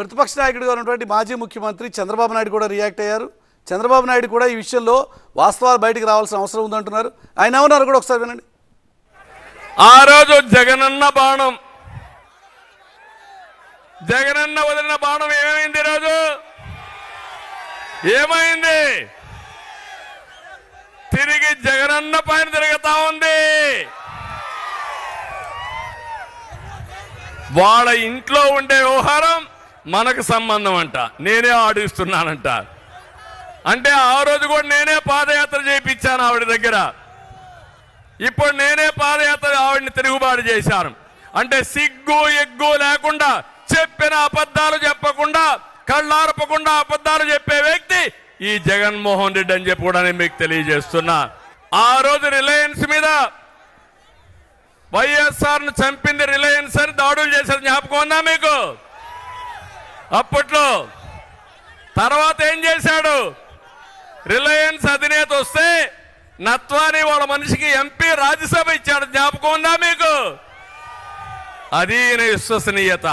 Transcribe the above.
ప్రతిపక్ష నాయకుడిగా ఉన్నటువంటి మాజీ ముఖ్యమంత్రి చంద్రబాబు నాయుడు కూడా రియాక్ట్ అయ్యారు. చంద్రబాబు నాయుడు కూడా ఈ విషయంలో వాస్తవాలు బయటికి రావాల్సిన అవసరం ఉందంటున్నారు. ఆయన ఏమన్నారు కూడా ఒకసారి వినండి. ఆ రోజు జగనన్న బాణం. జగనన్న వదిలిన బాణం ఏమైంది రోజు? ఏమైంది? తిరిగి జగనన్న పైన తిరుగుతా ఉంది. వాళ్ళ ఇంట్లో ఉండే వ్యవహారం మనకు సంబంధం అంట. నేనే ఆడిస్తున్నానంట. అంటే ఆ రోజు కూడా నేనే పాదయాత్ర చేయించాను ఆవిడ దగ్గర. ఇప్పుడు నేనే పాదయాత్ర ఆవిడని తిరుగుబాటు చేశాను. అంటే సిగ్గు ఎగ్గు లేకుండా చెప్పిన అబద్ధాలు చెప్పకుండా కళ్ళారపకుండా అబద్ధాలు చెప్పే వ్యక్తి ఈ జగన్మోహన్ రెడ్డి అని చెప్పి కూడా నేను మీకు తెలియజేస్తున్నా. ఆ రోజు రిలయన్స్ మీద వైఎస్ఆర్ను చంపింది రిలయన్స్ అని దాడులు చేశారు జ్ఞాపకం ఉందా మీకు? అప్పట్లో తర్వాత ఏం చేశాడు? రిలయన్స్ అధినేత వస్తే నత్వాని వాళ్ళ మనిషికి ఎంపీ రాజ్యసభ ఇచ్చాడు. జ్ఞాపకం ఉందా మీకు? అది విశ్వసనీయత.